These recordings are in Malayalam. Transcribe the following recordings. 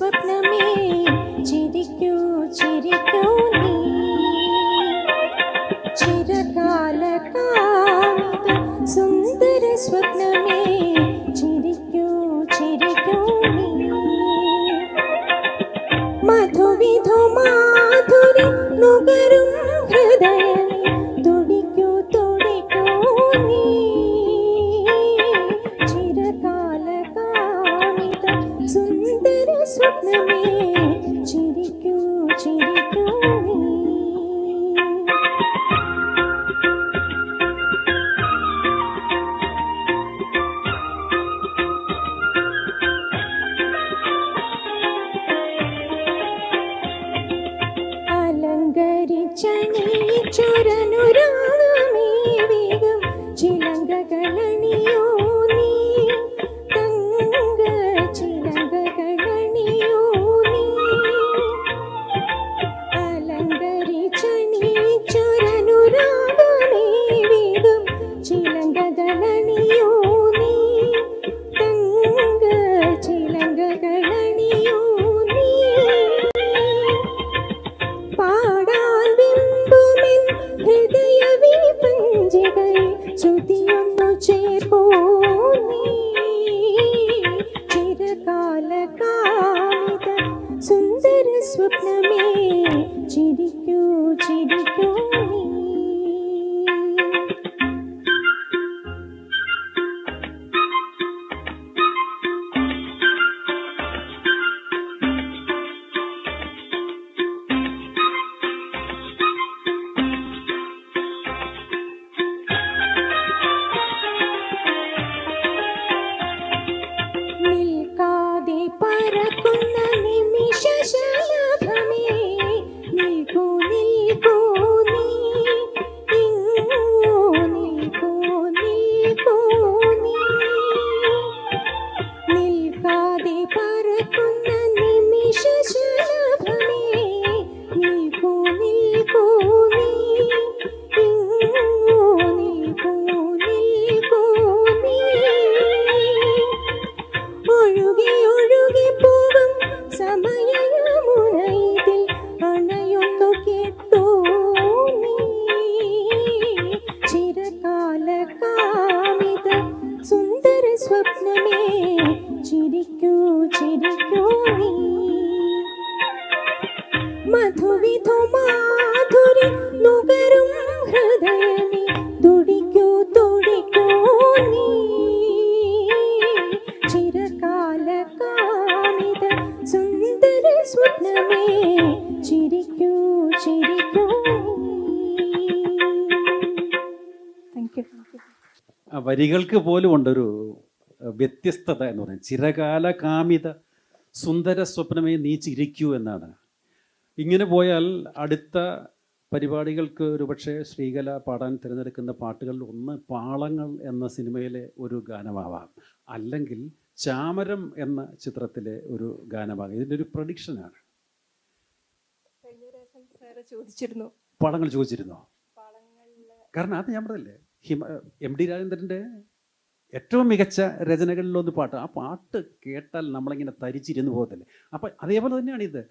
സ്വപ്നമേ ചിരിക്കൂ ചിരിക്കൂ നീ. ചിരകാല സുന്ദര സ്വപ്നമേ ചിരിക്കൂ ചിരിക്കൂ നീ. മധുവിധു മാധുരി നുകരും ഹൃദയ തുടിക്കൂ സുന്ദര സ്വപ്നമേ ചിരിക്കൂ ചിരിക്കൂ നീ അലങ്കരിച്ചണിച്ചൊരനുരാഗമേ വേഗം ചിലങ്കകളണിയോ നീ ഹൃദയ വിപഞ്ചികയിൽ ശ്രുതിയൊന്നു ചേർപ്പോ നീ ചിരകാല കാമിത സുന്ദര സ്വപ്നമേ ചിരിക്കൂ ചിരിക്കൂ സമയമുനയിൽ അണയൊന്നു കേട്ടോ നീ. ചിരകാല കാമിത സുന്ദര സ്വപ്നമേ ചിരിക്കൂ ചിരിക്കൂ നീ. മധുവിധു മാധുരി നുകരും ഹൃദയമേ വരികൾക്ക് പോലും ഉണ്ടൊരു വ്യത്യസ്തത എന്ന് പറയുന്നത് ചിരകാല കാമിത സുന്ദര സ്വപ്നമേ നീ ചിരിക്കൂ എന്നാണ്. ഇങ്ങനെ പോയാൽ അടുത്ത പരിപാടികൾക്ക് ഒരുപക്ഷെ ശ്രീകല പാടാൻ തിരഞ്ഞെടുക്കുന്ന പാട്ടുകളിൽ ഒന്ന് പാളങ്ങൾ എന്ന സിനിമയിലെ ഒരു ഗാനമാവാം. അല്ലെങ്കിൽ ചാമരം എന്ന ചിത്രത്തിലെ ഒരു ഗാനമാകാം ഇതിന്റെ ഒരു പ്രഡിക്ഷനാണ് ചോദിച്ചിരുന്നു. പാളങ്ങൾ ചോദിച്ചിരുന്നോ? കാരണം അത് ഞാൻ പറഞ്ഞില്ലേ? ഹിമ എം ഡി രാജേന്ദ്രന്റെ ഏറ്റവും മികച്ച രചനകളിലൊന്ന് പാട്ട്. ആ പാട്ട് കേട്ടാൽ നമ്മളിങ്ങനെ തരിച്ചിരുന്ന് പോകത്തില്ലേ? അപ്പം അതേപോലെ തന്നെയാണ് ഇത്.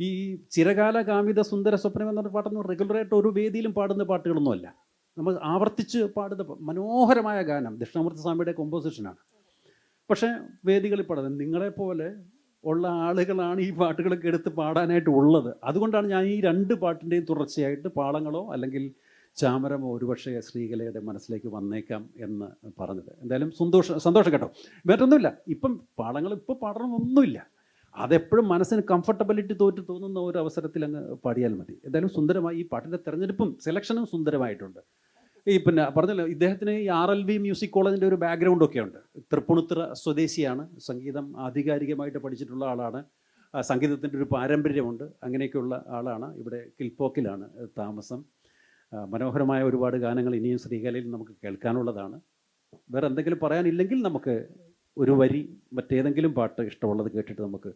ഈ ചിരകാല കാമിത സുന്ദര സ്വപ്നം എന്നൊരു പാട്ടൊന്നും റെഗുലറായിട്ട് ഒരു വേദിയിലും പാടുന്ന പാട്ടുകളൊന്നുമല്ല. നമ്മൾ ആവർത്തിച്ച് പാടുന്ന മനോഹരമായ ഗാനം ദക്ഷിണാമൂർത്തി സ്വാമിയുടെ കോമ്പോസിഷനാണ് പക്ഷേ വേദികളിൽ പാടുന്നത് നിങ്ങളെപ്പോലെ ഉള്ള ആളുകളാണ് ഈ പാട്ടുകളൊക്കെ എടുത്ത് പാടാനായിട്ട് ഉള്ളത്. അതുകൊണ്ടാണ് ഞാൻ ഈ രണ്ട് പാട്ടിന്റെയും തുടർച്ചയായിട്ട് പാളങ്ങളോ അല്ലെങ്കിൽ ചാമരമോ ഒരുപക്ഷെ ശ്രീകലയുടെ മനസ്സിലേക്ക് വന്നേക്കാം എന്ന് പറഞ്ഞത്. എന്തായാലും സന്തോഷം സന്തോഷം കേട്ടോ. മറ്റൊന്നുമില്ല. ഇപ്പം പാടങ്ങൾ ഇപ്പോൾ പാടണമൊന്നുമില്ല അതെപ്പോഴും മനസ്സിന് കംഫർട്ടബിലിറ്റി തോറ്റ് തോന്നുന്ന ഒരു അവസരത്തിൽ അങ്ങ് പാടിയാൽ മതി. എന്തായാലും സുന്ദരമായി ഈ പാട്ടിന്റെ തിരഞ്ഞെടുപ്പും സെലക്ഷനും സുന്ദരമായിട്ടുണ്ട്. ഈ പിന്നെ പറഞ്ഞല്ലോ ഇദ്ദേഹത്തിന് ഈ ആർ എൽ വി മ്യൂസിക് കോളേജിന്റെ ഒരു ബാക്ക്ഗ്രൗണ്ട് ഒക്കെ ഉണ്ട്. തൃപ്പുണിത്തുറ സ്വദേശിയാണ്. സംഗീതം ആധികാരികമായിട്ട് പഠിച്ചിട്ടുള്ള ആളാണ്. സംഗീതത്തിന്റെ ഒരു പാരമ്പര്യമുണ്ട്. അങ്ങനെയൊക്കെയുള്ള ആളാണ്. ഇവിടെ കിൽപോക്കിലാണ് താമസം. മനോഹരമായ ഒരുപാട് ഗാനങ്ങൾ ഇനിയും ശ്രീകലയിൽ നമുക്ക് കേൾക്കാനുള്ളതാണ്. വേറെ എന്തെങ്കിലും പറയാനില്ലെങ്കിൽ നമുക്ക് ഒരു വരി മറ്റേതെങ്കിലും പാട്ട് ഇഷ്ടമുള്ളത് കേട്ടിട്ട് നമുക്ക്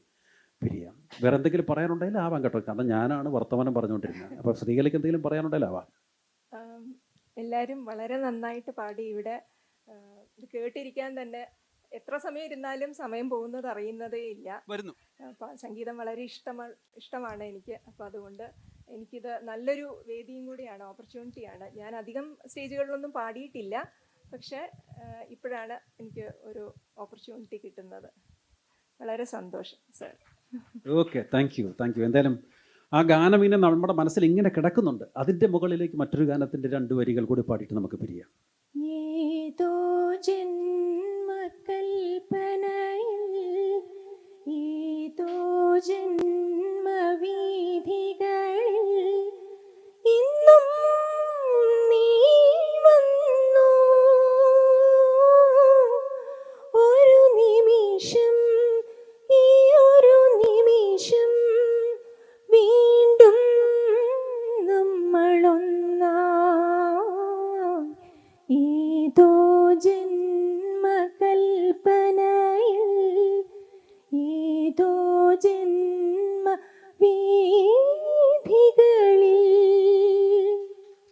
പിരിയാം. വേറെ എന്തെങ്കിലും പറയാനുണ്ടെങ്കിൽ ആവാം കേട്ടോ. കാരണം ഞാനാണ് വർത്തമാനം പറഞ്ഞുകൊണ്ടിരുന്നത്. അപ്പോൾ ശ്രീകലയ്ക്ക് എന്തെങ്കിലും പറയാനുണ്ടെങ്കിൽ ആവാം. എല്ലാവരും വളരെ നന്നായിട്ട് പാടി ഇവിടെ ഇത് കേട്ടിരിക്കാൻ തന്നെ എത്ര സമയം ഇരുന്നാലും സമയം പോകുന്നത് അറിയുന്നതേ ഇല്ല. വരുന്നു. അപ്പം സംഗീതം വളരെ ഇഷ്ടമാണ് ഇഷ്ടമാണ് എനിക്ക്. അപ്പം അതുകൊണ്ട് എനിക്കിത് നല്ലൊരു വേദിയും കൂടിയാണ് ഓപ്പർച്യൂണിറ്റിയാണ് ഞാൻ അധികം സ്റ്റേജുകളിലൊന്നും പാടിയിട്ടില്ല പക്ഷേ ഇപ്പോഴാണ് എനിക്ക് ഒരു ഓപ്പർച്യൂണിറ്റി കിട്ടുന്നത്. വളരെ സന്തോഷം sir okay thank you thank you എന്തായാലും ആ ഗാനം ഇങ്ങനെ നമ്മുടെ മനസ്സിൽ ഇങ്ങനെ കിടക്കുന്നുണ്ട്. അതിന്റെ മുകളിലേക്ക് മറ്റൊരു ഗാനത്തിന്റെ രണ്ട് വരികൾ കൂടി പാടിയിട്ട് നമുക്ക് പിരിയാം. ഏതോ ജന്മകൽപ്പനയിൽ ഏതോ ജന്മവീഥികളിൽ ജന്മകൽപ്പനയിൽ